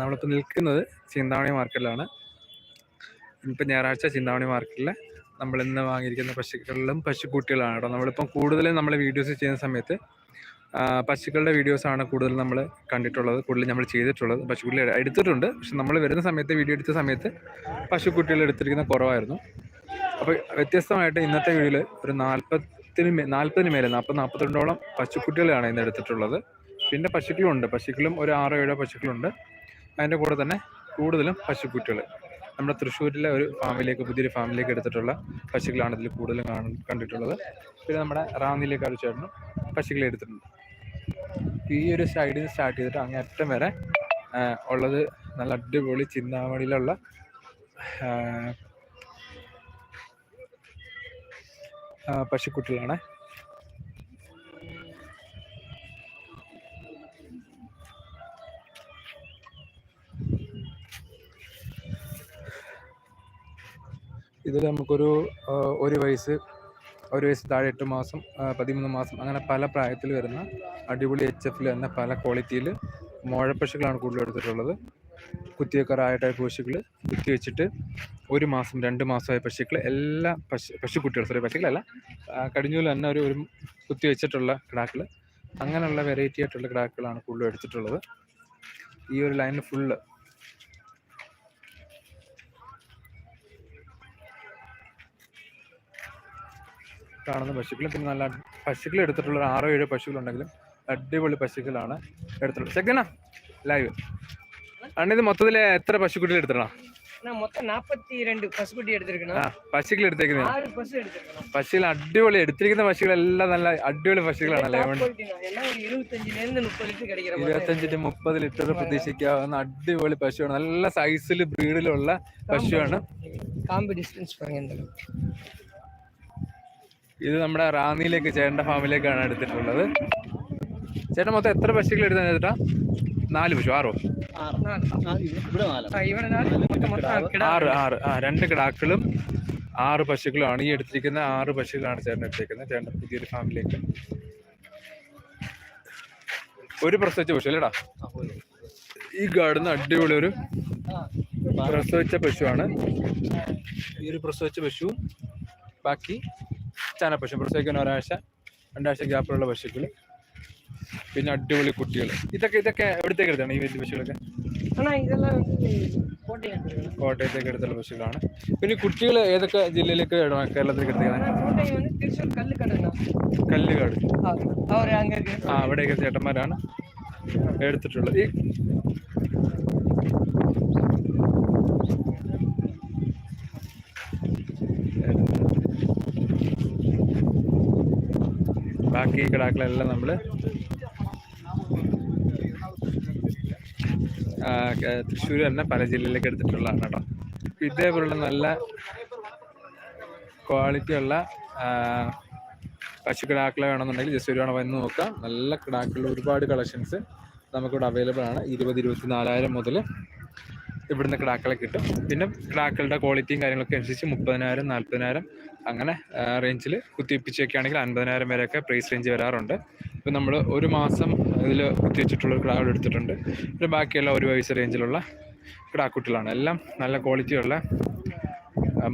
നമ്മളിപ്പോൾ നിൽക്കുന്നത് ചിന്താമണി മാർക്കറ്റിലാണ്. ഇന്നിപ്പോൾ ഞായറാഴ്ച ചിന്താമണി മാർക്കറ്റിൽ നമ്മൾ ഇന്ന് വാങ്ങിയിരിക്കുന്ന പശുക്കളിലും പശുക്കുട്ടികളാണ് കേട്ടോ. നമ്മളിപ്പം കൂടുതലും നമ്മൾ വീഡിയോസ് ചെയ്യുന്ന സമയത്ത് പശുക്കളുടെ വീഡിയോസാണ് കൂടുതൽ നമ്മൾ കണ്ടിട്ടുള്ളത് കൂടുതൽ നമ്മൾ ചെയ്തിട്ടുള്ളത്. പശുക്കുട്ടികൾ എടുത്തിട്ടുണ്ട്. പക്ഷെ നമ്മൾ വരുന്ന സമയത്ത് വീഡിയോ എടുത്ത സമയത്ത് പശുക്കുട്ടികൾ എടുത്തിരിക്കുന്ന കുറവായിരുന്നു. അപ്പോൾ വ്യത്യസ്തമായിട്ട് ഇന്നത്തെ വീഡിയോയിൽ ഒരു നാൽപ്പത്തിന് മേ നാൽപ്പതിന് മേലെ നാൽപ്പത് നാൽപ്പത്തിരണ്ടോളം പശുക്കുട്ടികളാണ് ഇന്ന് എടുത്തിട്ടുള്ളത്. പിന്നെ പശുക്കളുണ്ട്. പശുക്കളും ഒരു ആറോ ഏഴോ പശുക്കളുണ്ട്. അതിന്റെ കൂടെ തന്നെ കൂടുതലും പശുക്കുറ്റികൾ നമ്മുടെ തൃശ്ശൂരിലെ ഒരു ഫാമിലേക്ക് പുതിയൊരു ഫാമിലേക്ക് എടുത്തിട്ടുള്ള പശുക്കളാണ് ഇതിൽ കൂടുതലും കാണ കണ്ടിട്ടുള്ളത്. പിന്നെ നമ്മുടെ റാന്നിയിലേക്ക് കാഴ്ചയായിരുന്നു പശുക്കളെ എടുത്തിട്ടുണ്ട്. ഈ ഒരു സൈഡിൽ നിന്ന് സ്റ്റാർട്ട് ചെയ്തിട്ട് അങ്ങേ അറ്റം വരെ ഉള്ളത് നല്ല അടിപൊളി ചിന്താമണിയിലുള്ള പശുക്കുട്ടികളാണ്. ഇതിൽ നമുക്കൊരു ഒരു വയസ്സ് ഒരു വയസ്സ് താഴെ എട്ട് മാസം പതിമൂന്ന് മാസം അങ്ങനെ പല പ്രായത്തിൽ വരുന്ന അടിപൊളി എച്ച് എഫിൽ തന്നെ പല ക്വാളിറ്റിയിൽ മോഴപ്പശുക്കളാണ് കൂടുതൽ എടുത്തിട്ടുള്ളത്. ടൈപ്പ് പശുക്കൾ കുത്തി വെച്ചിട്ട് ഒരു മാസം രണ്ട് മാസമായ പശുക്കൾ എല്ലാ പശു പശുക്കുട്ടികൾ സോറി പശുക്കളല്ല ആ, കടിഞ്ഞൂൽ തന്നെ ഒരു ഒരു കുത്തി വെച്ചിട്ടുള്ള കിടാക്കൾ അങ്ങനെയുള്ള വെറൈറ്റി ആയിട്ടുള്ള കിടാക്കളാണ് കൂടുതലും എടുത്തിട്ടുള്ളത്. ഈ ഒരു ലൈനിൽ ഫുള്ള് കാണുന്ന പശുക്കൾ. പിന്നെ നല്ല പശുക്കൾ എടുത്തിട്ടുള്ള ഒരു ആറോ ഏഴോ പശുക്കളുണ്ടെങ്കിലും അടിപൊളി പശുക്കളാണ് എടുത്തിട്ടുള്ളത്. ചെക്കനാ? ലൈവ് അണ്ണിത് മൊത്തത്തിൽ എത്ര പശുക്കുട്ടികൾ എടുത്തിട്ടാ മൊത്തം പശുക്കുട്ടി പശുക്കൾ അടിപൊളി എടുത്തിരിക്കുന്ന പശുക്കളെല്ലാം നല്ല അടിപൊളി പശുക്കളാണ് ഇരുപത്തഞ്ചിന്റെ മുപ്പത് ലിറ്റർ പ്രതീക്ഷിക്കാവുന്ന അടിപൊളി പശുവാണ്. നല്ല സൈസിൽ ബ്രീഡിലുള്ള പശുവാണ്. കാമ്പ് ഡിസ്റ്റൻസ് ഇത് നമ്മുടെ റാന്നിയിലേക്ക് ചേട്ടന്റെ ഫാമിലേക്കാണ് എടുത്തിട്ടുള്ളത്. ചേട്ടൻ മൊത്തം എത്ര പശുക്കൾ എടുത്തു ചേട്ടാ? നാല് പശു ആറോ? ആറ്. ആറ് ആ രണ്ട് കിടാക്കളും ആറ് പശുക്കളാണ് ഈ എടുത്തിരിക്കുന്ന ആറ് പശുക്കളാണ് ചേട്ടൻ എടുത്തിരിക്കുന്നത് ചേട്ടന്റെ പുതിയൊരു ഫാമിലേക്ക് ഒരു പ്രസവിച്ച പശു അല്ലേടാ ഈ ഗാർഡിന്ന് അടിപൊളി ഒരു പ്രസവിച്ച പശുവാണ്. ഈ ഒരു പ്രസവിച്ച പശു ബാക്കി ആന പശു പ്രസവിക്കുന്ന ഒരാഴ്ച രണ്ടാഴ്ച ഗ്യാപ്പിലുള്ള പശുക്കൾ പിന്നെ അടിപൊളി കുട്ടികൾ ഇതൊക്കെ ഇതൊക്കെ എവിടത്തേക്ക് എടുത്താണ് ഈ വലിയ പശുക്കളൊക്കെ? കോട്ടയത്തേക്ക് എടുത്തുള്ള പശുക്കളാണ്. പിന്നെ കുട്ടികൾ ഏതൊക്കെ ജില്ലയിലേക്ക് കേരളത്തിലേക്ക് എടുത്തേക്കാണ്? കല്ലുകാട് ആ അവിടെയൊക്കെ ചേട്ടന്മാരാണ് എടുത്തിട്ടുള്ളത്. ഈ ബാക്കി കിടാക്കളെല്ലാം നമ്മൾ തൃശ്ശൂർ തന്നെ പല ജില്ലയിലേക്ക് എടുത്തിട്ടുള്ളതാണ് കേട്ടോ. ഇതേപോലുള്ള നല്ല ക്വാളിറ്റി ഉള്ള ആ, പശു കിടാക്കളെ വേണമെന്നുണ്ടെങ്കിൽ ജസ്റ്റ് ഒരു തവണ വന്ന് നോക്കാം. നല്ല കിടാക്കളുടെ ഒരുപാട് കളക്ഷൻസ് നമുക്കിവിടെ അവൈലബിൾ ആണ്. ഇരുപത് ഇരുപത്തി നാലായിരം മുതൽ ഇവിടുന്ന് കിടാക്കളെ കിട്ടും. പിന്നെ കിടാക്കളുടെ ക്വാളിറ്റിയും കാര്യങ്ങളൊക്കെ അനുസരിച്ച് മുപ്പതിനായിരം നാൽപ്പതിനായിരം അങ്ങനെ റേഞ്ചിൽ കുത്തിവെപ്പിച്ചൊക്കെ ആണെങ്കിൽ അൻപതിനായിരം വരെയൊക്കെ പ്രൈസ് റേഞ്ച് വരാറുണ്ട്. ഇപ്പം നമ്മൾ ഒരു മാസം ഇതിൽ കുത്തിവെച്ചിട്ടുള്ള കിടാക്കൾ എടുത്തിട്ടുണ്ട്. പിന്നെ ബാക്കിയുള്ള ഒരു വയസ്സ് റേഞ്ചിലുള്ള കിടാക്കുട്ടികളാണ് എല്ലാം നല്ല ക്വാളിറ്റിയുള്ള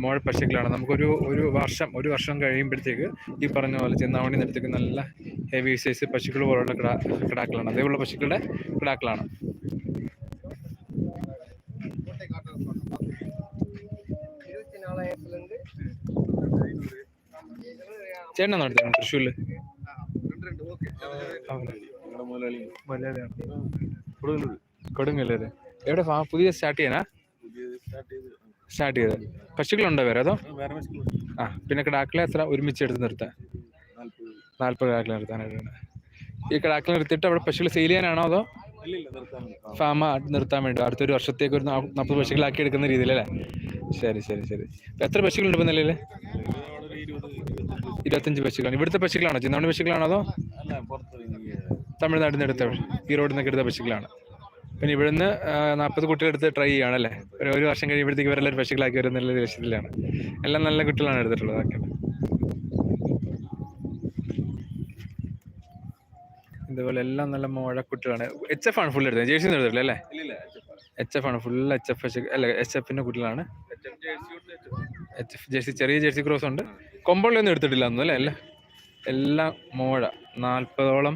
മോഴ പശുക്കളാണ് നമുക്കൊരു ഒരു വർഷം ഒരു വർഷം കഴിയുമ്പോഴത്തേക്ക് ഈ പറഞ്ഞ പോലെ ചെന്നാവണി നിരത്തേക്ക് നല്ല ഹെവി സൈസ് പശുക്കൾ പോലുള്ള കിടാ കിടാക്കളാണ് അതേപോലുള്ള പശുക്കളുടെ കിടാക്കളാണ് ചേട്ടനാ നടത്തുന്നത് തൃശ്ശൂരിൽ കൊടുങ്ങല്ലേ എവിടെ പുതിയ സ്റ്റാർട്ട് ചെയ്യാനാ? സ്റ്റാർട്ട് ചെയ്ത് പശുക്കളുണ്ടോ വേറെ? അതോ? ആ പിന്നെ കിടാക്കളെ എത്ര? ഒരുമിച്ച് എടുത്ത് നിർത്താൻ. നാല്പത് കിടാക്കളെ നിർത്താനായിട്ട് ഈ കിടാക്കളെ നിർത്തിയിട്ട് അവിടെ പശുക്കൾ സെയിൽ ചെയ്യാനാണോ അതോ? ഫാമ നിർത്താൻ വേണ്ടി. അടുത്തൊരു വർഷത്തേക്ക് ഒരു നാൽപ്പത് പശുക്കളാക്കി എടുക്കുന്ന രീതിയിലല്ലേ? ശരി ശരി ശരി. എത്ര പശുക്കളുണ്ട് ഇപ്പം നിലയിൽ ഇരുപത്തഞ്ച് പശുക്കളാണ്. ഇവിടുത്തെ പശുക്കളാണോ? ചിന്താമണി പശുക്കളാണോ അതോ തമിഴ്നാട്ടിൽ നിന്ന് എടുത്ത ഈ റോഡിൽ നിന്നൊക്കെ എടുത്ത പശുക്കളാണ്? പിന്നെ ഇവിടുന്ന് നാൽപ്പത് കുട്ടികളെടുത്ത് ട്രൈ ചെയ്യുകയാണല്ലേ ഒരു ഒരു വർഷം കഴിയുമ്പോഴത്തേക്ക് ഇവരെല്ലാം പശുക്കളാക്കി വരുന്ന ലക്ഷ്യത്തിലാണ്. എല്ലാം നല്ല കുട്ടികളാണ് എടുത്തിട്ടുള്ളത്. അതൊക്കെ. ഇതുപോലെ എല്ലാം നല്ല മുഴക്കുട്ടികളാണ്. എച്ച് എഫ് ആണ് ഫുൾ എടുത്തത്. ജേഴ്സി എടുത്തിട്ടില്ല അല്ലേ? എച്ച് എഫ് ആണ് ഫുൾ എച്ച് എഫ് അല്ല എച്ച് എഫിന്റെ കുട്ടികളാണ്. എച്ച് എഫ് ജേഴ്സി ചെറിയ ജേഴ്സി ക്രോസ് ഉണ്ട്. കൊമ്പുള്ളിയൊന്നും എടുത്തിട്ടില്ല ഒന്നും അല്ലേ. എല്ലാം എല്ലാം മോഴ നാൽപ്പതോളം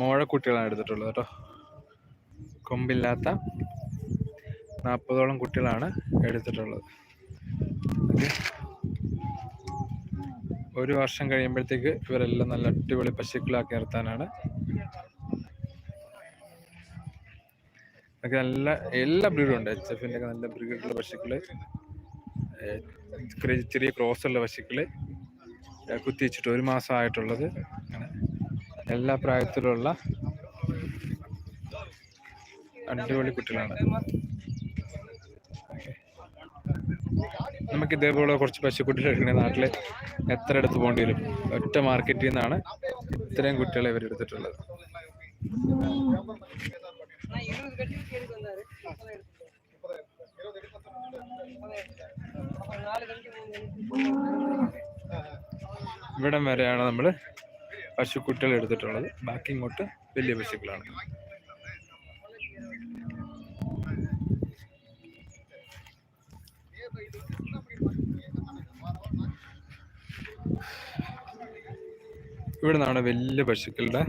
മോഴ കുട്ടികളാണ് എടുത്തിട്ടുള്ളത് കേട്ടോ. കൊമ്പില്ലാത്ത നാൽപ്പതോളം കുട്ടികളാണ് എടുത്തിട്ടുള്ളത്. ഒരു വർഷം കഴിയുമ്പോഴത്തേക്ക് ഇവരെല്ലാം നല്ല അടിപൊളി പശുക്കളാക്കി നിർത്താനാണ്. നല്ല എല്ലാ ബ്രീഡും ഉണ്ട്. എച്ച് എഫിന്റെ ഒക്കെ നല്ല ബ്രീഡുള്ള പശുക്കൾ. ഏഹ് ചെറിയ- ക്രോസ് ഉള്ള പശുക്കൾ ഏഹ് കുത്തിവെച്ചിട്ട് ഒരു മാസമായിട്ടുള്ളത് എല്ലാ പ്രായത്തിലുള്ള അടിപൊളി കുട്ടികളാണ്. നമുക്ക് ഇതേപോലെ കുറച്ച് പശുക്കുട്ടികൾ എടുക്കണേ. നാട്ടിൽ എത്ര എടുത്ത് പോകേണ്ടി വരും? ഒറ്റ മാർക്കറ്റിൽ നിന്നാണ് ഇത്രയും കുട്ടികളെ ഇവർ ഇവിടം വരെയാണ് നമ്മൾ പശുക്കുട്ടികൾ എടുത്തിട്ടുള്ളത്. ബാക്കി ഇങ്ങോട്ട് വലിയ പശുക്കളാണ്. ഇവിടെ നിന്നാണ് വലിയ പശുക്കളുടെ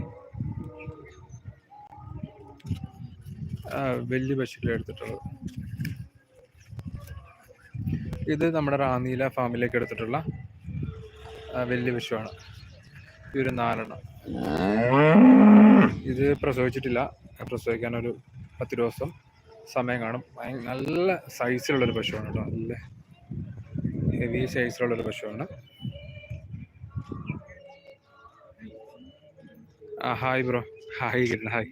വലിയ പശുക്കളെ എടുത്തിട്ടുള്ളത്. ഇത് നമ്മുടെ റാന്നീല ഫാമിലേക്ക് എടുത്തിട്ടുള്ള വലിയ പശുവാണ് ഒരു നാലെണ്ണം. ഇത് പ്രസവിച്ചിട്ടില്ല. പ്രസവിക്കാൻ ഒരു പത്ത് ദിവസം സമയം കാണും. നല്ല സൈസിലുള്ളൊരു പശുവാണ് കേട്ടോ. നല്ല ഹെവി സൈസിലുള്ളൊരു പശുവാണ്. ആ ഹായ് ബ്രോ. ഹായ് കിട്ടണം ഹായ്.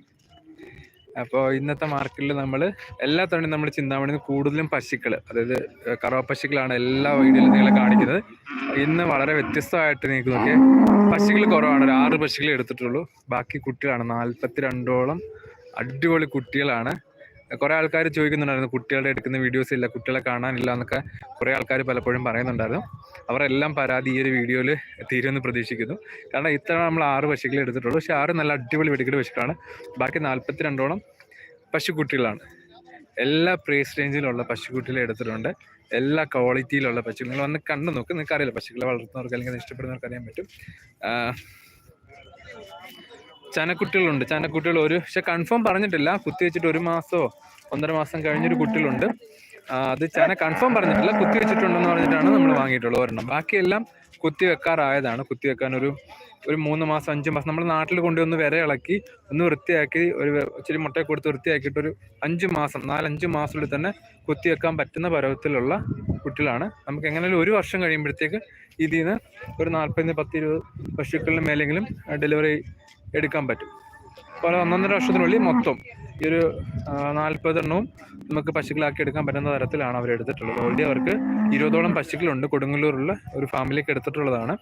അപ്പോൾ ഇന്നത്തെ മാർക്കറ്റിൽ നമ്മൾ എല്ലാ തവണയും നമ്മൾ ചിന്താമണി കൂടുതലും പശുക്കൾ അതായത് കറവ പശുക്കളാണ് എല്ലാ വീഡിയോയിലും നിങ്ങളെ കാണിക്കുന്നത്. ഇന്ന് വളരെ വ്യത്യസ്തമായിട്ട് നിങ്ങൾക്ക് നോക്കിയാൽ പശുക്കൾ കുറവാണ് ഒരു ആറ് പശുക്കളെ എടുത്തിട്ടുള്ളൂ. ബാക്കി കുട്ടികളാണ് നാൽപ്പത്തി രണ്ടോളം അടിപൊളി കുട്ടികളാണ്. കുറെ ആൾക്കാർ ചോദിക്കുന്നുണ്ടായിരുന്നു കുട്ടികളുടെ എടുക്കുന്ന വീഡിയോസ് ഇല്ല കുട്ടികളെ കാണാനില്ല എന്നൊക്കെ കുറെ ആൾക്കാർ പലപ്പോഴും പറയുന്നുണ്ടായിരുന്നു. അവരെല്ലാം പരാതി ഈ ഒരു വീഡിയോയിൽ തീരുമെന്ന് പ്രതീക്ഷിക്കുന്നു. കാരണം ഇത്തവണ നമ്മൾ ആറ് പശുക്കളെ എടുത്തിട്ടുള്ളൂ. പക്ഷെ ആറ് നല്ല അടിപൊളി വെടിക്കെട്ട് പശുക്കളാണ്. ബാക്കി നാൽപ്പത്തി രണ്ടോളം പശുക്കുട്ടികളാണ്. എല്ലാ പ്രൈസ് റേഞ്ചിലുള്ള പശുക്കുട്ടികളെ എടുത്തിട്ടുണ്ട്. എല്ലാ ക്വാളിറ്റിയിലുള്ള പശു നിങ്ങൾ വന്ന് കണ്ടു നോക്ക്. നിങ്ങൾക്ക് അറിയില്ല പശുക്കളെ വളർത്തുന്നവർക്ക് അല്ലെങ്കിൽ ഇഷ്ടപ്പെടുന്നവർക്ക് അറിയാൻ പറ്റും. ചനക്കുട്ടികളുണ്ട്. ചനക്കുട്ടികൾ ഒരു പക്ഷെ കൺഫേം പറഞ്ഞിട്ടില്ല. കുത്തി വെച്ചിട്ട് ഒരു മാസമോ ഒന്നര മാസം കഴിഞ്ഞൊരു കുട്ടികളുണ്ട്. അത് ചന കൺഫേം പറഞ്ഞിട്ടില്ല. കുത്തി വെച്ചിട്ടുണ്ടെന്ന് പറഞ്ഞിട്ടാണ് നമ്മൾ വാങ്ങിയിട്ടുള്ളത് ഒരെണ്ണം. ബാക്കിയെല്ലാം കുത്തി വെക്കാറായതാണ്. കുത്തി വെക്കാൻ ഒരു ഒരു മൂന്ന് മാസം അഞ്ച് മാസം നമ്മൾ നാട്ടിൽ കൊണ്ടുവന്ന് വിര ഇളക്കി ഒന്ന് വൃത്തിയാക്കി ഒരു ഇച്ചിരി മുട്ടയെ കൊടുത്ത് വൃത്തിയാക്കിയിട്ട് ഒരു അഞ്ച് മാസം നാലഞ്ച് മാസത്തിൽ തന്നെ കുത്തി വെക്കാൻ പറ്റുന്ന പരവത്തിലുള്ള കുട്ടികളാണ്. നമുക്ക് എങ്ങനെയാലും ഒരു വർഷം കഴിയുമ്പോഴത്തേക്ക് ഇതിൽ നിന്ന് ഒരു നാൽപ്പതിന് പത്ത് ഇരുപത് പശുക്കളുടെ മേലെങ്കിലും ഡെലിവറി എടുക്കാൻ പറ്റും. അപ്പോൾ ഒന്നൊന്നര വർഷത്തിനുള്ളിൽ മൊത്തം ഈ ഒരു നാൽപ്പതെണ്ണവും നമുക്ക് പശുക്കളാക്കി എടുക്കാൻ പറ്റുന്ന തരത്തിലാണ് അവർ എടുത്തിട്ടുള്ളത്. ഓൾറെഡി അവർക്ക് ഇരുപതോളം പശുക്കളുണ്ട്. കൊടുങ്ങല്ലൂരുള്ള ഒരു ഫാമിലിക്ക് എടുത്തിട്ടുള്ളതാണ്.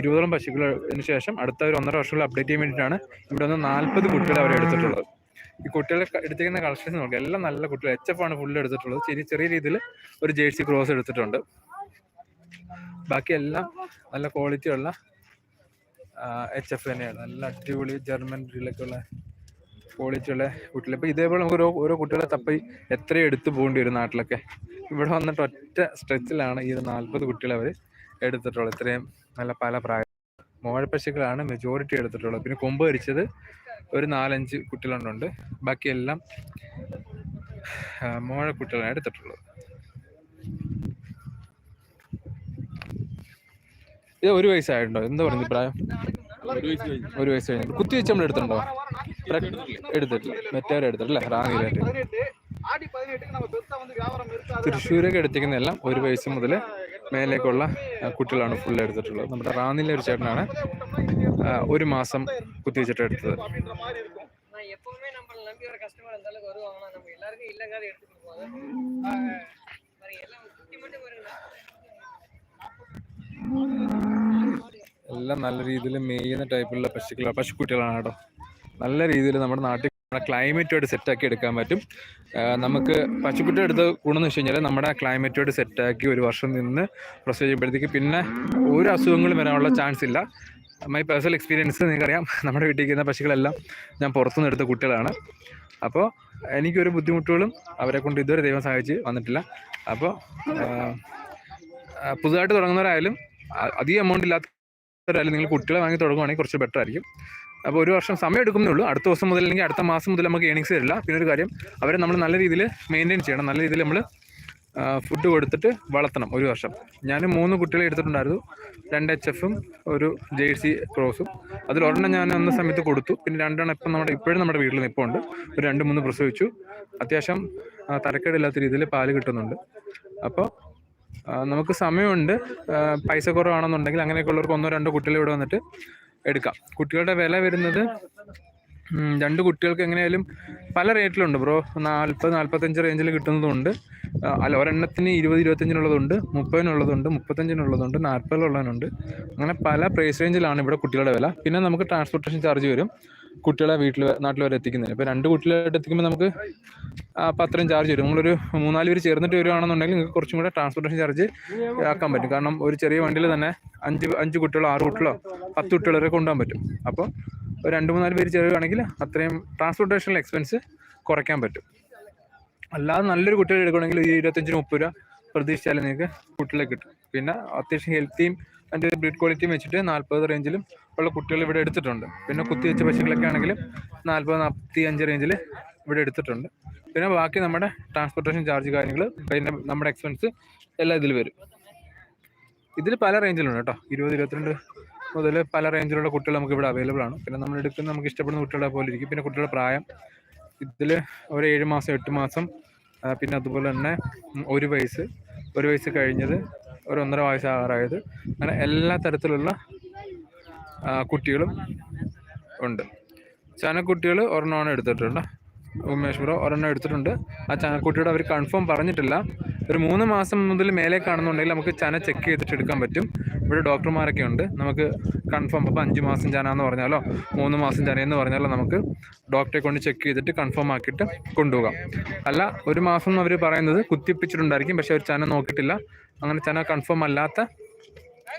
ഇരുപതോളം പശുക്കളിന് ശേഷം അടുത്ത ഒരു ഒന്നര വർഷങ്ങൾ അപ്ഡേറ്റ് ചെയ്യാൻ വേണ്ടിയിട്ടാണ് ഇവിടെ നിന്ന് നാൽപ്പത് കുട്ടികളെ അവർ എടുത്തിട്ടുള്ളത്. ഈ കുട്ടികളെ എടുത്തിരിക്കുന്ന കളക്ഷൻ നോക്കുക എല്ലാം നല്ല കുട്ടികൾ എച്ച് എഫ് ആണ് ഫുള്ള് എടുത്തിട്ടുള്ളത്. ചെറിയ ചെറിയ രീതിയിൽ ഒരു ജേഴ്സി ക്രോസ് എടുത്തിട്ടുണ്ട്. ബാക്കിയെല്ലാം നല്ല ക്വാളിറ്റി ഉള്ള എച്ച് എഫ് തന്നെയാണ്. നല്ല അടിപൊളി ജർമ്മൻ ബ്രീഡിലൊക്കെ ഉള്ള ക്വാളിറ്റി ഉള്ള കുട്ടികൾ ഇപ്പോൾ ഇതേപോലെ നമുക്ക് ഓരോ ഓരോ കുട്ടികളെ തപ്പി എത്രയും എടുത്തു പോകേണ്ടി വരും നാട്ടിലൊക്കെ. ഇവിടെ വന്നിട്ട് ഒറ്റ സ്ട്രെച്ചിലാണ് ഈ നാൽപ്പത് കുട്ടികളെ അവർ എടുത്തിട്ടുള്ളത്. ഇത്രയും നല്ല പല പ്രായ മോഴപ്പശുക്കളാണ് മെജോറിറ്റി എടുത്തിട്ടുള്ളത്. പിന്നെ കൊമ്പ് കരിച്ചത് ഒരു നാലഞ്ച് കുട്ടികളുണ്ട്. ബാക്കിയെല്ലാം മോഴ കുട്ടികളാണ് എടുത്തിട്ടുള്ളത്. ഇത് ഒരു വയസ്സായിട്ടുണ്ടോ എന്താ പറയുന്നത് പ്രായം ഒരു വയസ്സ് കഴിഞ്ഞു കുത്തി വെച്ച് നമ്മൾ എടുത്തിട്ടുണ്ടോ എടുത്തിട്ടില്ല മറ്റേവരെ എടുത്തിട്ടില്ല റാന്നിയിലായിട്ട് ஆடி பதினெட்டுக்கு நம்ம பெருசா வந்து வியாபாரம் இருக்காது തൃശ്ശൂരൊക്കെ എടുത്തിരിക്കുന്ന എല്ലാം ഒരു വയസ്സ് മുതൽ മേലേക്കുള്ള ആ, കുട്ടികളാണ് ഫുൾ എടുത്തിട്ടുള്ളത് നമ്മുടെ റാന്നിയിലെ ഒരു ചേട്ടനാണ് ആ, ഒരു മാസം കുത്തിവെച്ചിട്ട് എടുത്തത് அப்படின்ற மாதிரி இருக்கும் நான் எப்பவுமே நம்மள நம்பி வர கஸ்டமர் அந்த அளவுக்கு வருவாங்க ஆனா நம்ம எல்லாருக்கும் இல்லங்க அதை எடுத்து கொடுப்போம் அது பாருங்க எல்லாம் குட்டி மட்டும் வருங்க എല്ലാം നല്ല രീതിയിൽ മേയുന്ന ടൈപ്പിലുള്ള പശുക്കളാണ് പശുക്കുട്ടികളാണ് കേട്ടോ. നല്ല രീതിയിൽ നമ്മുടെ നാട്ടിൽ നമ്മുടെ ക്ലൈമറ്റുമായിട്ട് സെറ്റാക്കി എടുക്കാൻ പറ്റും. നമുക്ക് പശുക്കുട്ടി എടുത്ത് ഗുണമെന്ന് വെച്ച് കഴിഞ്ഞാൽ നമ്മുടെ ക്ലൈമറ്റുമായിട്ട് സെറ്റാക്കി ഒരു വർഷം നിന്ന് പ്രൊസീജ് ചെയ്യുമ്പോഴത്തേക്ക് പിന്നെ ഒരു അസുഖങ്ങളും വരാനുള്ള ചാൻസ് ഇല്ല. മൈ പേഴ്സണൽ എക്സ്പീരിയൻസ് നിങ്ങൾക്കറിയാം. നമ്മുടെ വീട്ടിൽ ഇരിക്കുന്ന പശുക്കളെല്ലാം ഞാൻ പുറത്തുനിന്ന് എടുത്ത കുട്ടികളാണ്. അപ്പോൾ എനിക്കൊരു ബുദ്ധിമുട്ടുകളും അവരെ കൊണ്ട് ഇതുവരെ ദൈവം സഹായിച്ച് വന്നിട്ടില്ല. അപ്പോൾ പുതുതായിട്ട് തുടങ്ങുന്നവരായാലും അധികം എമൗണ്ട് ഇല്ലാത്തവരായാലും നിങ്ങൾ കുട്ടികളെ വാങ്ങി തുടങ്ങുകയാണെങ്കിൽ കുറച്ച് ബെറ്റർ ആയിരിക്കും. അപ്പോൾ ഒരു വർഷം സമയം എടുക്കുന്നേ ഉള്ളൂ. അടുത്ത ദിവസം മുതൽ അല്ലെങ്കിൽ അടുത്ത മാസം മുതൽ നമുക്ക് ഏണിങ്സ് തരില്ല പിന്നെ ഒരു കാര്യം അവരെ നമ്മൾ നല്ല രീതിയിൽ മെയിന്റെയിൻ ചെയ്യണം. നല്ല രീതിയിൽ നമ്മൾ ഫുഡ് കൊടുത്തിട്ട് വളർത്തണം ഒരു വർഷം. ഞാൻ മൂന്ന് കുട്ടികളെ എടുത്തിട്ടുണ്ടായിരുന്നു. രണ്ട് എച്ച് എഫും ഒരു ജേഴ്സി ക്രോസും അതിൽ ഒരെണ്ണം ഞാൻ അന്ന സമയത്ത് കൊടുത്തു. പിന്നെ രണ്ടെണ്ണം ഇപ്പം നമ്മുടെ ഇപ്പോഴും നമ്മുടെ വീട്ടിൽ നിൽപ്പുണ്ട് ഒരു രണ്ട് മൂന്ന് പ്രസവിച്ചു. അത്യാവശ്യം തരക്കേടില്ലാത്ത രീതിയിൽ പാൽ കിട്ടുന്നുണ്ട്. അപ്പോൾ നമുക്ക് സമയമുണ്ട്. പൈസ കുറവാണെന്നുണ്ടെങ്കിൽ അങ്ങനെയൊക്കെയുള്ളവർക്ക് ഒന്നോ രണ്ടോ കുട്ടികൾ ഇവിടെ വന്നിട്ട് എടുക്കാം. കുട്ടികളുടെ വില വരുന്നത് രണ്ട് കുട്ടികൾക്ക് എങ്ങനെയായാലും പല റേറ്റിലുണ്ട് ബ്രോ. നാൽപ്പത് നാൽപ്പത്തഞ്ച് റേഞ്ചിൽ കിട്ടുന്നതുണ്ട്. അല്ല ഒരെണ്ണത്തിന് ഇരുപത് ഇരുപത്തഞ്ചിനുള്ളതുണ്ട് മുപ്പതിനുള്ളതുണ്ട് മുപ്പത്തഞ്ചിനുള്ളതുണ്ട് നാൽപ്പതിലുള്ളതിനുണ്ട്. അങ്ങനെ പല പ്രൈസ് റേഞ്ചിലാണ് ഇവിടെ കുട്ടികളുടെ വില. പിന്നെ നമുക്ക് ട്രാൻസ്പോർട്ടേഷൻ ചാർജ് വരും. കുട്ടികളെ വീട്ടിൽ നാട്ടിൽ വരെ എത്തിക്കുന്നതിന് ഇപ്പോൾ രണ്ട് കുട്ടികളായിട്ട് എത്തിക്കുമ്പോൾ നമുക്ക് അപ്പം അത്രയും ചാർജ് വരും. നിങ്ങളൊരു മൂന്നാൽ പേര് ചേർന്നിട്ട് വരുവാണെന്നുണ്ടെങ്കിൽ നിങ്ങൾക്ക് കുറച്ചും കൂടെ ട്രാൻസ്പോർട്ടേഷൻ ചാർജ് ആക്കാൻ പറ്റും. കാരണം ഒരു ചെറിയ വണ്ടിയിൽ തന്നെ അഞ്ച് അഞ്ച് കുട്ടികളോ ആറ് കുട്ടികളോ പത്ത് കുട്ടികളോ വരെ കൊണ്ടുപോകാൻ പറ്റും. അപ്പോൾ ഒരു രണ്ട് മൂന്നാൽ പേര് ചേരുകയാണെങ്കിൽ അത്രയും ട്രാൻസ്പോർട്ടേഷൻ എക്സ്പെൻസ് കുറയ്ക്കാൻ പറ്റും. അല്ലാതെ നല്ലൊരു കുട്ടികളെ എടുക്കണമെങ്കിൽ ഈ ഇരുപത്തഞ്ചിന് മുപ്പത് രൂപ പ്രതീക്ഷിച്ചാലും നിങ്ങൾക്ക് കുട്ടികളെ കിട്ടും. പിന്നെ അത്യാവശ്യം ഹെൽത്തിയും അതിന്റെ ബ്രീഡ് ക്വാളിറ്റിയും വെച്ചിട്ട് നാൽപ്പത് റേഞ്ചിലും ഉള്ള കുട്ടികൾ ഇവിടെ എടുത്തിട്ടുണ്ട്. പിന്നെ കുത്തി വെച്ച പശുക്കളൊക്കെ ആണെങ്കിൽ നാൽപ്പത് നാൽപ്പത്തി അഞ്ച് റേഞ്ചിൽ ഇവിടെ എടുത്തിട്ടുണ്ട്. പിന്നെ ബാക്കി നമ്മുടെ ട്രാൻസ്പോർട്ടേഷൻ ചാർജ് കാര്യങ്ങൾ പിന്നെ നമ്മുടെ എക്സ്പെൻസ് എല്ലാം ഇതിൽ വരും. ഇതിൽ പല റേഞ്ചിലുണ്ട് കേട്ടോ. ഇരുപത് ഇരുപത്തിരണ്ട് മുതൽ പല റേഞ്ചിലുള്ള കുട്ടികൾ നമുക്ക് ഇവിടെ അവൈലബിൾ ആണ്. പിന്നെ നമ്മൾ എടുക്കുന്ന നമുക്ക് ഇഷ്ടപ്പെടുന്ന കുട്ടികളെ പോലെ ഇരിക്കും. പിന്നെ കുട്ടികളുടെ പ്രായം ഇതിൽ ഒരു ഏഴ് മാസം എട്ട് മാസം പിന്നെ അതുപോലെ തന്നെ ഒരു വയസ്സ് ഒരു വയസ്സ് കഴിഞ്ഞത് ഒരു ഒന്നര വയസ്സാകാറായത്. അങ്ങനെ എല്ലാ തരത്തിലുള്ള കുട്ടികളും ഉണ്ട്. ചനക്കുട്ടികൾ ഒരെണ്ണമാണ് എടുത്തിട്ടുണ്ട് ഉമേഷ് ബ്രോ ഒരെണ്ണം എടുത്തിട്ടുണ്ട്. ആ ചനക്കുട്ടിയുടെ അവർ കൺഫേം പറഞ്ഞിട്ടില്ല. ഒരു മൂന്ന് മാസം മുതൽ മേലെ കാണുന്നുണ്ടെങ്കിൽ നമുക്ക് ചന ചെക്ക് ചെയ്തിട്ട് എടുക്കാൻ പറ്റും. ഇവിടെ ഡോക്ടർമാരൊക്കെ ഉണ്ട്. നമുക്ക് കൺഫേം അപ്പോൾ അഞ്ച് മാസം ചന എന്ന് പറഞ്ഞാലോ മൂന്ന് മാസം ചന എന്ന് പറഞ്ഞാലോ നമുക്ക് ഡോക്ടറെ കൊണ്ട് ചെക്ക് ചെയ്തിട്ട് കൺഫേം ആക്കിയിട്ട് കൊണ്ടുപോകാം. അല്ല ഒരു മാസം അവർ പറയുന്നത് കുത്തിപ്പിച്ചിട്ടുണ്ടായിരിക്കും. പക്ഷേ അവർ ചന നോക്കിയിട്ടില്ല. അങ്ങനെ ചന കൺഫേം അല്ലാത്ത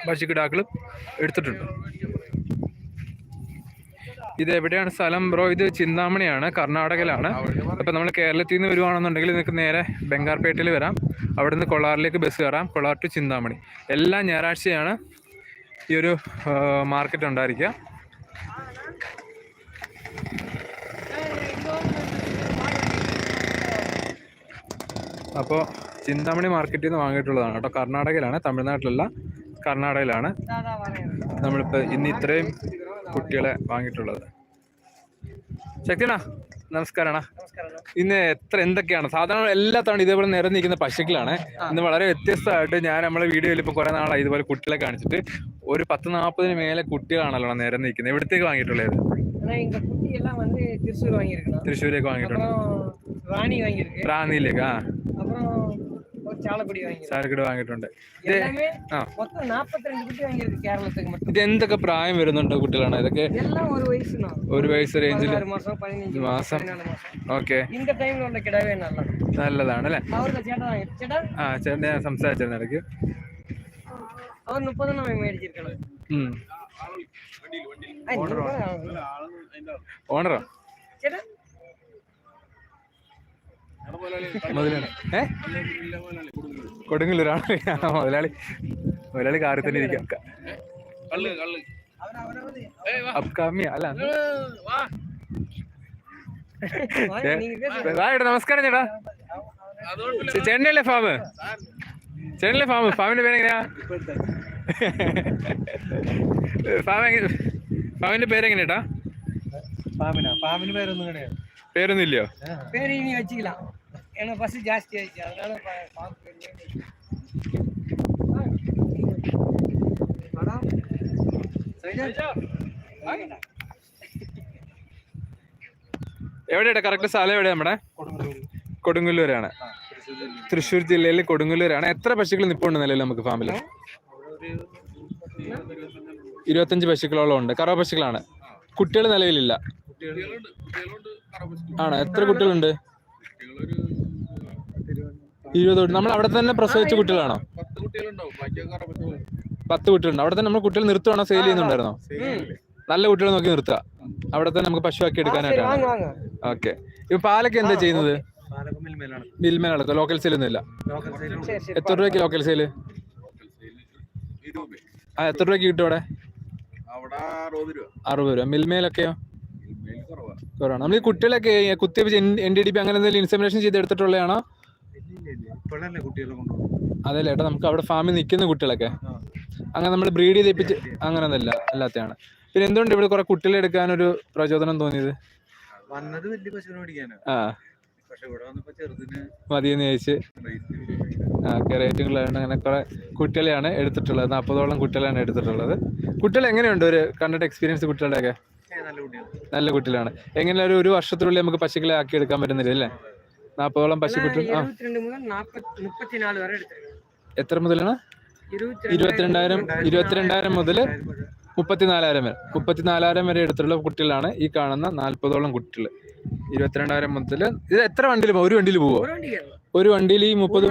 പശുക്കിടാക്കൾ എടുത്തിട്ടുണ്ട്. ഇത് എവിടെയാണ് സ്ഥലം ബ്രോ? ഇത് ചിന്താമണിയാണ് കർണാടകയിലാണ്. അപ്പം നമ്മൾ കേരളത്തിൽ നിന്ന് വരുവാണെന്നുണ്ടെങ്കിൽ നിങ്ങൾക്ക് നേരെ ബംഗാർപേട്ടയിൽ വരാം. അവിടെ നിന്ന് കൊളാറിലേക്ക് ബസ് കയറാം. കൊളാർ ടു ചിന്താമണി. എല്ലാ ഞായറാഴ്ചയാണ് ഈ ഒരു മാർക്കറ്റ് ഉണ്ടായിരിക്കുക. അപ്പോൾ ചിന്താമണി മാർക്കറ്റിൽ നിന്ന് വാങ്ങിയിട്ടുള്ളതാണ് കേട്ടോ. കർണാടകയിലാണ് തമിഴ്നാട്ടിലല്ല കർണാടകയിലാണ്. നമ്മളിപ്പോൾ ഇന്ന് ഇത്രയും കുട്ടികളെ വാങ്ങിയിട്ടുള്ളത്. ശക്തിണ നമസ്കാരണ ഇന്ന് എത്ര എന്തൊക്കെയാണ്? സാധാരണ എല്ലാ തവണ ഇതേപോലെ നിരന്ന് നിൽക്കുന്ന പശുക്കളാണ്. ഇന്ന് വളരെ വ്യത്യസ്തമായിട്ട് ഞാൻ നമ്മളെ വീഡിയോയിൽ ഇപ്പൊ കുറെ നാളായി ഇതുപോലെ കുട്ടികളെ കാണിച്ചിട്ട് ഒരു പത്ത് നാൽപ്പതിന് മേലെ കുട്ടികളാണല്ലോ നിരന്ന് നിൽക്കുന്നത്. എവിടത്തേക്ക് വാങ്ങിയിട്ടുള്ളത്? തൃശ്ശൂരേക്ക് വാങ്ങിയിട്ടുണ്ട്. റാണിയിലേക്ക് ആ. அப்புறம் ஒரு சாலப்படி வாங்கியிருக்கு ചാലക്കുടി വാങ്ങിയിട്ടുണ്ട് ഇത് எல்லாமே ஆ. மொத்தம் 42 குட்டி வாங்கியிருக்கு கேரளத்துக்கு மட்டும் ഇത് എന്തൊക്കെ പ്രായം വരുന്നുണ്ട് കുട്ടികളാണ് ഇതൊക്കെ எல்லாம் ஒரு வயசு தான் ഒരു വയസ്സ് റേഞ്ചിൽ பதினாறு மாசம் பதினஞ்சு மாசம். மாசம் பதினாலு மாசம் ഓക്കെ இந்த டைம்ல உள்ள கிடவே நல்லா നല്ലതാണ് അല്ലേ அவருக்கு சேட்டா வாங்கி சேட்டா ആ ചേട്ടൻ ഞാൻ സംസാരിച്ചിരുന്നു ഇടയ്ക്ക് அவர் முப்பது நம்ம மேடிச்சிருக்கணும் ഉം. ஆ, நீங்க கூட வாங்க. ഓണറോ சேட்டா മുതലാളി. ഏ? കൊടുങ്ങല്ലൂരാണ് മുതലാളി. മുതലാളി കാറിൽ തന്നെ ഇരിക്കാം. അപ്കാമി അല്ല. ചേട്ടാ നമസ്കാരം ചേട്ടാ. ചെന്നൈയിലെ ഫാം ചെന്നൈയിലെ ഫാം ഫാമിന്റെ പേരെങ്ങനെയാ? ഫാം ഫാമിന്റെ പേരെങ്ങനെയാ ഫാമിനാ ഫാമിന് പേരൊന്നും പേരൊന്നും ഇല്ലയോ? പേര് ഇനി വെച്ചില്ല. ஏன்னா பஸ் ஜாஸ்தி ஆயிடுச்சு அதனால பா- பாம்பு பேரு. ஆ, வாடா. சைஜா. வாங்கடா. എവിടെയാ കറക്റ്റ് സ്ഥലം എവിടെയാ നമ്മുടെ കൊടുങ്ങല്ലൂരാണ് തൃശ്ശൂർ ജില്ലയിൽ കൊടുങ്ങല്ലൂരാണ് എത്ര പശുക്കൾ നിപ്പുണ്ട് നിലവിൽ നമുക്ക് ഫാമിൽ ഇരുപത്തഞ്ച് പശുക്കളോളം ഉണ്ട് കറവ പശുക്കളാണ് കുട്ടികൾ നിലവിലില്ല ആണോ എത്ര കുട്ടികളുണ്ട് ഇരുപത് നമ്മൾ അവിടെ തന്നെ പ്രസവിച്ച കുട്ടികളാണോ? പത്ത് കുട്ടികളുണ്ട്. അവിടെ തന്നെ നമ്മൾ കുട്ടികൾ നിർത്തുവാണോ? സെയിൽ ചെയ്യുന്നുണ്ടായിരുന്നോ? നല്ല കുട്ടികളെ നോക്കി നിർത്തുക. അവിടെ തന്നെ നമുക്ക് പശുവാക്കി എടുക്കാനായിട്ടാണ് ഓക്കെ ഇപ്പൊ പാലൊക്കെ എന്താ ചെയ്യുന്നത്? മിൽമേൽ നടത്തും ലോക്കൽ സെയിൽ ഒന്നും ഇല്ല എത്ര രൂപയ്ക്ക് ലോക്കൽ സെയിൽ ആ എത്ര രൂപയ്ക്ക് കിട്ടും അവിടെ? അറുപത് രൂപ. മിൽമേലൊക്കെയോ? കുറവാണ്? നമ്മൾ ഈ കുട്ടികളൊക്കെ കുത്തിവെച്ച് എൻ ഡി ഡി പി അങ്ങനെ എന്തെങ്കിലും ഇൻസമിനേഷൻ ചെയ്ത് എടുത്തിട്ടുള്ളതാണോ? അതല്ലേ ഏട്ടാ നമുക്ക് അവിടെ ഫാമിൽ നിൽക്കുന്ന കുട്ടികളൊക്കെ. അങ്ങനെ നമ്മൾ ബ്രീഡ് ചെയ്തിപ്പിച്ച് അങ്ങനെ ഒന്നല്ല അല്ലാത്തതാണ്. പിന്നെ എന്തുകൊണ്ട് ഇവിടെ കുറെ കുട്ടികളെ എടുക്കാൻ ഒരു പ്രചോദനം തോന്നിയത്? വന്നത് വലിയ പശുവിനെ ആ. മതിയെന്ന് ചോദിച്ച്. ഓക്കെ റേറ്റുകളാണ് അങ്ങനെ കുറെ കുട്ടികളെയാണ് എടുത്തിട്ടുള്ളത്. നാൽപ്പതോളം കുട്ടികളാണ് എടുത്തിട്ടുള്ളത്. കുട്ടികൾ എങ്ങനെയുണ്ട്? ഒരു കണ്ടിട്ട് എക്സ്പീരിയൻസ് കുട്ടികളുടെയൊക്കെ? നല്ല കുട്ടികളാണ്. എങ്ങനെയാ ഒരു ഒരു വർഷത്തിനുള്ളിൽ നമുക്ക് പശുക്കളെ ആക്കി എടുക്കാൻ പറ്റുന്നില്ല അല്ലേ? നാപ്പതോളം പശുക്കുട്ടി എത്ര മുതലാണ്? ഇരുപത്തിരണ്ടായിരം ഇരുപത്തിരണ്ടായിരം മുതൽ മുപ്പത്തിനാലായിരം വരെ. മുപ്പത്തിനാലായിരം വരെ എടുത്തുള്ള കുട്ടികളാണ് ഈ കാണുന്ന നാല്പതോളം കുട്ടികൾ. ഇരുപത്തിരണ്ടായിരം മുതൽ ഇത് എത്ര വണ്ടിയിൽ ഒരു വണ്ടിയിൽ പോവോ? ഒരു വണ്ടിയിൽ ഈ മുപ്പത്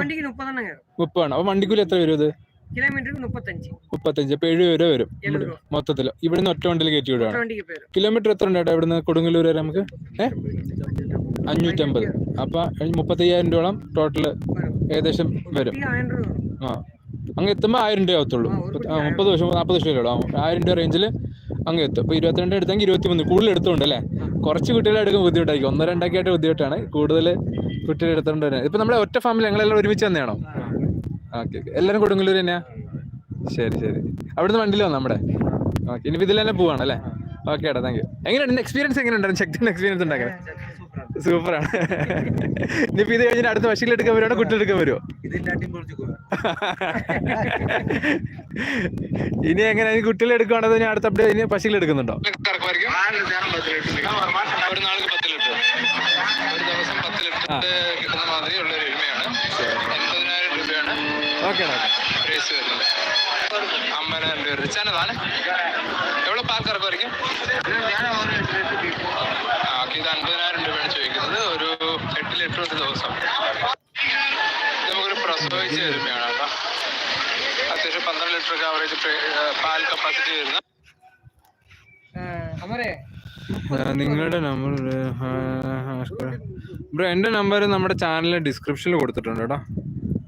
മുപ്പതാണ് അപ്പൊ വണ്ടിക്കൂലി എത്ര വരും ഇത് കിലോമീറ്ററിന് മുപ്പത്തഞ്ച്. മുപ്പത്തഞ്ച്. അപ്പൊ എഴുപത് രൂപ വരും. രൂപ മൊത്തത്തിൽ. ഇവിടുന്ന് ഒറ്റ വണ്ടിയിൽ കയറ്റി വിടുകയാണ് കിലോമീറ്റർ എത്ര ഉണ്ട് ഇവിടുന്ന് കൊടുങ്ങല്ലൂർ വരെ നമുക്ക്? ഏഹ് അഞ്ഞൂറ്റമ്പത്. അപ്പൊ മുപ്പത്തയ്യായിരം രൂപയോളം ടോട്ടൽ ഏകദേശം വരും. രൂപ. ആ. അങ്ങ് എത്തുമ്പോൾ ആയിരം രൂപ ആവത്തുള്ളൂ. മുപ്പത് വർഷം വർഷം നാൽപ്പത് വർഷമല്ലോ ആയിരം രൂപ റേഞ്ചിൽ അങ്ങ് എത്തും. അപ്പൊ ഇരുപത്തിരണ്ട് എടുത്തെങ്കിൽ ഇരുപത്തി മൂന്ന് കൂടുതൽ എടുത്തുകൊണ്ട് അല്ലേ? കുറച്ച് കുട്ടികളെ എടുക്കും ബുദ്ധിമുട്ടായിരിക്കും. ഒന്നോ രണ്ടൊക്കെ ആയിട്ട് ബുദ്ധിമുട്ടാണ്. കൂടുതൽ കുട്ടികളെ എടുത്തോണ്ട് വരാൻ ഇപ്പം നമ്മളെ ഒറ്റ ഫാമിലി ഞങ്ങളെല്ലാം ഒരുമിച്ച് തന്നെയാണോ? Okay okay. എല്ലാവരും കൊടുങ്ങല്ലൂർ തന്നെയാ? ശരി ശരി. അവിടുന്ന് വണ്ടിയിൽ വന്നു നമ്മുടെ? ഓക്കെ ഇനി ഇതിൽ തന്നെ പോവാണ് അല്ലേ? ഓക്കെ ഏട്ടാ താങ്ക് യു എങ്ങനെയുണ്ട്? എക്സ്പീരിയൻസ് എങ്ങനെയുണ്ടായിരുന്നു ശക്തിന്റെ എക്സ്പീരിയൻസ് ഉണ്ടാക്കാൻ? സൂപ്പറാണ്. ഇനി ഇത് കഴിഞ്ഞിട്ട് അടുത്ത പശുക്കൾ എടുക്കാൻ വരുവാണോ? വരുമോ പൊളിച്ചു പോകാം ഇനി എങ്ങനെ? കുട്ടികളെ എടുക്കുകയാണെങ്കിൽ ഇനി അടുത്ത അപ്ഡേറ്റ് ഇനി പശുക്കൾ എടുക്കുന്നുണ്ടോ? ഒരു ദിവസം പത്ത് ലിറ്റർ കിട്ടുന്ന റിച്ചാനതാണ് എവിടെ പാൽ കറക്കുമായിരിക്കും ആ ഓക്കെ ഇത് അൻപതിനായിരം രൂപയാണ് ചോദിക്കുന്നത് ഒരു എട്ട് ലിറ്റർ ഒരു ദിവസം നമുക്കൊരു പ്രസവിച്ച് വരുമ്പോഴാണ് കേട്ടോ അത്യാവശ്യം പന്ത്രണ്ട് ലിറ്റർ ആവറേജ് പാൽ കപ്പാസിറ്റി വരുന്ന നിങ്ങളുടെ നമ്പർ ബ്രോ എന്റെ നമ്പർ നമ്മുടെ ചാനലിൽ ഡിസ്ക്രിപ്ഷനിൽ കൊടുത്തിട്ടുണ്ട് കേട്ടോ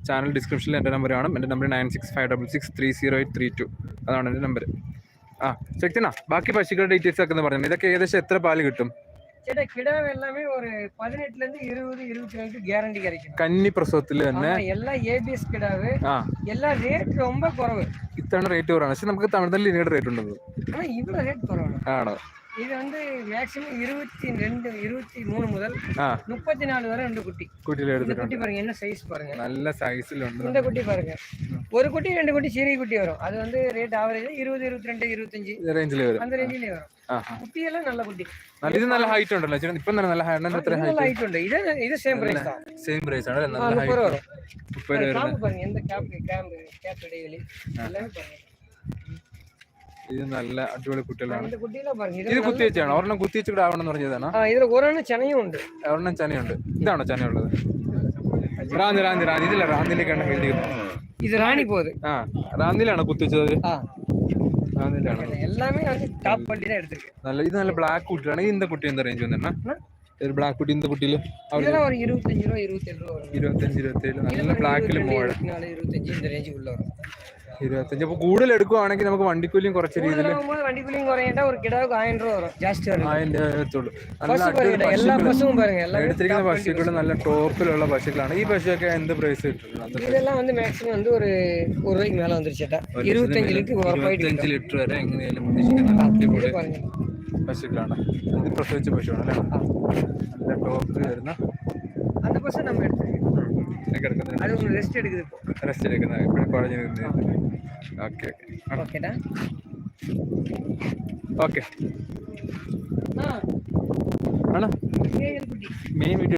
ചാനൽ ഡിസ്ക്രിപ്ഷനിൽ എന്റെ നമ്പർ കാണും. എന്റെ number nine six five double six three zero eight three two. അതാണ് എന്റെ നമ്പർ ആ ശക്തിന ബാക്കി പശുക്കളുടെ ഡീറ്റെയിൽസ് ഒക്കെ എന്ന് പറഞ്ഞു. ഇതൊക്കെ ഏകദേശം എത്ര പാൽ കിട്ടും? കന്നി പ്രസവത്തിൽ തന്നെ എല്ലാം എ റേറ്റ് കുറവ്. ഇത്തവണ റേറ്റ് കുറവാണ്. പക്ഷെ നമുക്ക് തമിഴ്നാട്ടിൽ ഇനിയുടെ റേറ്റ് ഉണ്ടോ ആണോ? இது வந்து மேக்ஸிமம் இருபத்தி ரெண்டு இருபத்தி மூணு முதல் ആ முப்பத்தி நாலு வரை ரெண்டு குட்டி കുട്ടിയിൽ இந்த എടുത്തിട്ടുണ്ട് குட்டி பாருங்க என்ன சைஸ் பாருங்க നല്ല സൈസിലുണ്ട് இந்த குட்டி பாருங்க ஒரு குட்டி ரெண்டு குட்டி சிறிய குட்டி வரும் அது வந்து ரேட் ஆவரேஜ் இருபது இருபத்தி ரெண்டு இருபத்தஞ்சு റേഞ്ചിൽ വരും அந்த ரேஞ்சிலே வரும் ആ ആ. குட்டியெல்லாம் நல்ல குட்டி നല്ല ഇത് നല്ല ഹൈറ്റ് ഉണ്ടല്ലോ ചേട്ടൻ ഇപ്പം തന്നെ നല്ല ഹൈറ്റ് എത്ര இது நல்ல height ഉണ്ട് ഇത് ഇത് சேம் பிரைஸ் தான் സെയിം പ്രൈസ് ആണ് ஆ, നല്ല முப்பது ഹൈറ്റ് ரூபா வரும் മുപ്പത് രൂപ വരുന്നത് காம்பு பாருங்க எந்த கேப் கேம்பு ഇത് നല്ല അടിപൊളി കുട്ടികളാണ്. ഇത് കുത്തിവെച്ചാണ് ഒരെണ്ണം കുത്തിവെച്ചിട്ട് ആവണം എന്ന് പറഞ്ഞതാണ്? ഇതിൽ ഒരെണ്ണം ചനയുണ്ട് ഒരെണ്ണം ചനയുണ്ട്. ഇതാണോ ചനയുള്ളത്? റാന്തി റാന്തി റാന്തി. ഇതില്ല റാന്തിലേക്കാണ് എഴുതി ഇത് റാണി പോയത്. ആ റാന്തിലാണ് കുത്തിവെച്ചത് റാന്തിലാണ് എല്ലാമേ നല്ല ഇത് നല്ല ബ്ലാക്ക് കുട്ടിയാണ് ഇത് കുട്ടി എന്താ റേഞ്ച് വന്നിട്ടാ ഒരു ബ്ലാക്ക് കുട്ടി ഇന്ന കുട്ടിയിൽ ഇരുപത്തഞ്ച് ഇരുപത്തേഴ് നല്ല ബ്ലാക്കിൽ മോഡൽ ரெண்டு, മോഴ இருபத்தி நாலு இருபத்தஞ்சு இந்த ரேஞ்சுக்குள்ள வரும் ഇരുപത്തഞ്ച് അപ്പൊ കൂടുതൽ എടുക്കുവാണെങ്കിൽ നമുക്ക് വണ്ടിക്കൂലിയും കുറച്ച് രീതിയിൽ கூடுதலாகும்போது வண்டி கூலியும் குறையண்டா ஒரு கிடாவுக்கு ஆயிரம் ரூபா வரும் ஜாஸ்தி வரும் അതിന്റെ എത്തുള്ളൂ നല്ല பசு അടിപൊളി பாருங்க எல்லா പശുക്കള്. பசுவும் பாருங்க எல்லாமே എടുത്തിരിക്കുന്ന top quality പശുക്കൾ നല്ല ടോപ്പിലുള്ള പശുക്കളാണ് ഈ പശുവൊക്കെ എന്ത് പ്രൈസ് കിട്ടുന്നത് பசு. இதெல்லாம் வந்து மேக்ஸிமம் வந்து ஒரு ஒரு ரூபாய்க்கு மேல வந்துருச்சேட்டா இருபத்தஞ்சு லிட்டர் உரப்பாயிட்டு ഇരുപത്തഞ്ച് ലിറ്റർ വരെ എങ്ങനെയാലും പ്രതീക്ഷിക്കുന്ന അടിപൊളി இது பாருங்க പശുക്കളാണ് ഇത് പ്രസവിച്ച പശുവാണ് അല്ലേ നല്ല ടോപ്പ് വരുന്ന அந்த பசு நம்ம எடுத்துருக்கு റെസ്റ്റ് റെസ്റ്റ് ഓക്കെ. ഓക്കെ. ആണോ? മെയിൻ വീട്ടിൽ